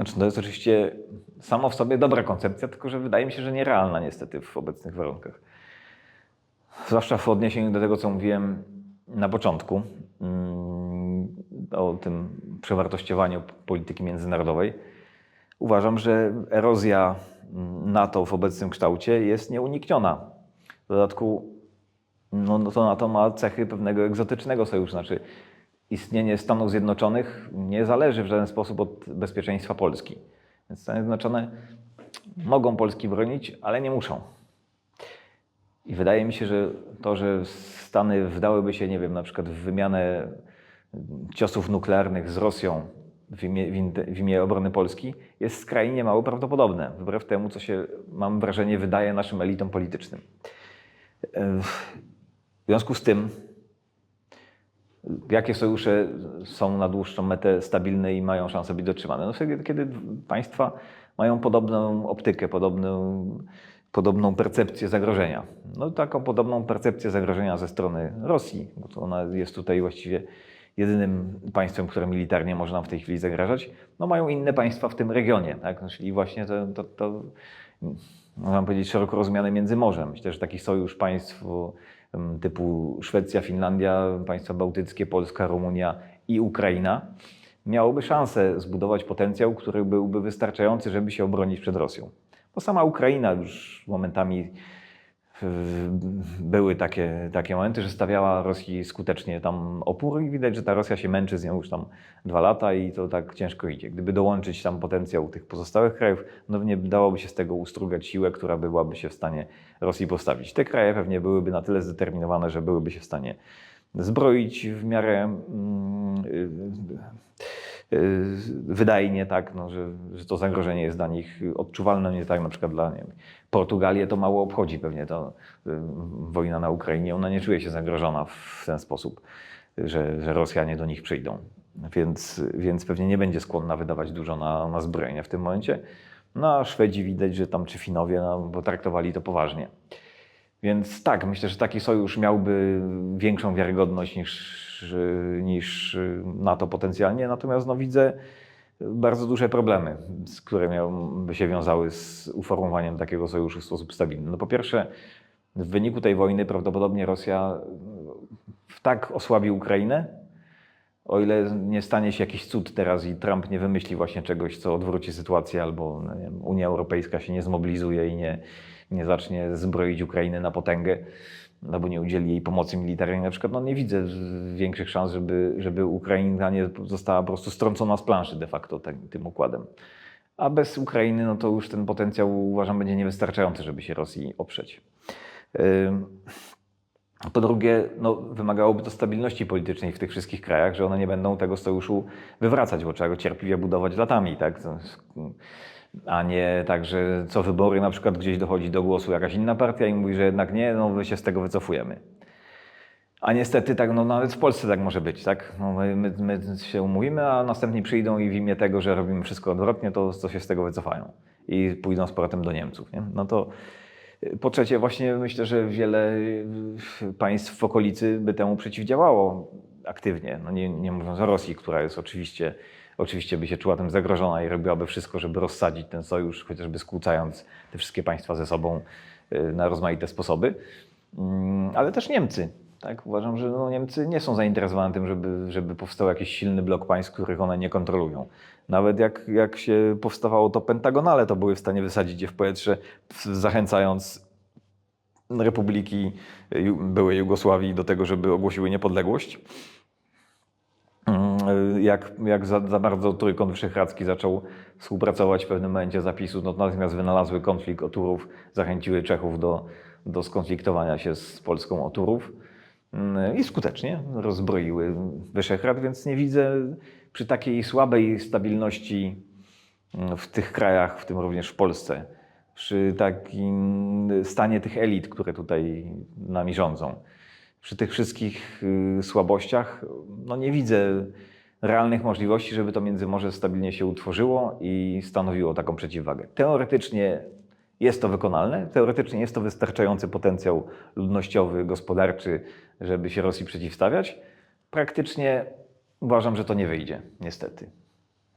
Znaczy, to jest oczywiście samo w sobie dobra koncepcja, tylko że wydaje mi się, że nierealna niestety w obecnych warunkach. Zwłaszcza w odniesieniu do tego, co mówiłem na początku, mm, o tym przewartościowaniu polityki międzynarodowej. Uważam, że erozja mm, NATO w obecnym kształcie jest nieunikniona. W dodatku no, no to NATO ma cechy pewnego egzotycznego sojuszu. Znaczy, istnienie Stanów Zjednoczonych nie zależy w żaden sposób od bezpieczeństwa Polski. Więc Stany Zjednoczone mogą Polski bronić, ale nie muszą. I wydaje mi się, że to, że Stany wdałyby się, nie wiem, na przykład w wymianę ciosów nuklearnych z Rosją w imię, w imię obrony Polski, jest skrajnie mało prawdopodobne, wbrew temu, co się, mam wrażenie, wydaje naszym elitom politycznym. W związku z tym, jakie sojusze są na dłuższą metę stabilne i mają szansę być dotrzymane? No wtedy, kiedy państwa mają podobną optykę, podobną, podobną percepcję zagrożenia. No taką podobną percepcję zagrożenia ze strony Rosji, bo to ona jest tutaj właściwie jedynym państwem, które militarnie może nam w tej chwili zagrażać. No mają inne państwa w tym regionie, tak? Czyli właśnie to, to, to można powiedzieć, szeroko rozumiane Międzymorzem. Myślę, że taki sojusz państw typu Szwecja, Finlandia, państwa bałtyckie, Polska, Rumunia i Ukraina miałoby szansę zbudować potencjał, który byłby wystarczający, żeby się obronić przed Rosją. Bo sama Ukraina już momentami były takie, takie momenty, że stawiała Rosji skutecznie tam opór i widać, że ta Rosja się męczy z nią już tam dwa lata i to tak ciężko idzie. Gdyby dołączyć tam potencjał tych pozostałych krajów, no nie dałoby się z tego ustrugać siłę, która byłaby się w stanie Rosji postawić. Te kraje pewnie byłyby na tyle zdeterminowane, że byłyby się w stanie zbroić w miarę mm, y, y, wydajnie, tak, no, że, że to zagrożenie jest dla nich odczuwalne, nie tak na przykład dla nie Portugalię to mało obchodzi pewnie to y, wojna na Ukrainie, ona nie czuje się zagrożona w ten sposób, że, że Rosjanie do nich przyjdą, więc, więc pewnie nie będzie skłonna wydawać dużo na, na zbrojenia w tym momencie. No a Szwedzi widać, że tam czy Finowie no, potraktowali to poważnie. Więc tak, myślę, że taki sojusz miałby większą wiarygodność niż, niż NATO potencjalnie, natomiast no, widzę bardzo duże problemy, które miałyby się wiązały z uformowaniem takiego sojuszu w sposób stabilny. No po pierwsze, w wyniku tej wojny prawdopodobnie Rosja tak osłabi Ukrainę, o ile nie stanie się jakiś cud teraz i Trump nie wymyśli właśnie czegoś, co odwróci sytuację, albo no wiem, Unia Europejska się nie zmobilizuje i nie, nie zacznie zbroić Ukrainy na potęgę, albo nie udzieli jej pomocy militarnej na przykład, no nie widzę większych szans, żeby, żeby Ukraina nie została po prostu strącona z planszy de facto tym, tym układem. A bez Ukrainy, no to już ten potencjał uważam będzie niewystarczający, żeby się Rosji oprzeć. Po drugie, no, wymagałoby to stabilności politycznej w tych wszystkich krajach, że one nie będą tego sojuszu wywracać, bo trzeba go cierpliwie budować latami, tak? A nie tak, że co wybory na przykład gdzieś dochodzi do głosu jakaś inna partia i mówi, że jednak nie, no my się z tego wycofujemy. A niestety tak, no nawet w Polsce tak może być, tak? No my, my, my się umówimy, a następni przyjdą i w imię tego, że robimy wszystko odwrotnie, to, to się z tego wycofają i pójdą z powrotem do Niemców, nie? No to y, po trzecie, właśnie myślę, że wiele y, państw w okolicy by temu przeciwdziałało aktywnie. No nie, nie mówiąc o Rosji, która jest oczywiście, oczywiście by się czuła tym zagrożona i robiłaby wszystko, żeby rozsadzić ten sojusz, chociażby skłócając te wszystkie państwa ze sobą y, na rozmaite sposoby. Mm, Ale też Niemcy. Tak? Uważam, że no, Niemcy nie są zainteresowane tym, żeby, żeby powstał jakiś silny blok państw, których one nie kontrolują. Nawet jak, jak się powstawało to pentagonale, to były w stanie wysadzić je w powietrze, zachęcając republiki Ju- byłej Jugosławii do tego, żeby ogłosiły niepodległość. Mm, Jak, jak za, za bardzo Trójkąt Wyszehradzki zaczął współpracować w pewnym momencie zapisu, no natychmiast wynalazły konflikt Oturów, zachęciły Czechów do, do skonfliktowania się z Polską Oturów Mm, i skutecznie rozbroiły Wyszehrad, więc nie widzę przy takiej słabej stabilności mm, w tych krajach, w tym również w Polsce, przy takim stanie tych elit, które tutaj nami rządzą, przy tych wszystkich y, słabościach, no nie widzę realnych możliwości, żeby to Międzymorze stabilnie się utworzyło i stanowiło taką przeciwwagę. Teoretycznie jest to wykonalne, teoretycznie jest to wystarczający potencjał ludnościowy, gospodarczy, żeby się Rosji przeciwstawiać. Praktycznie uważam, że to nie wyjdzie, niestety.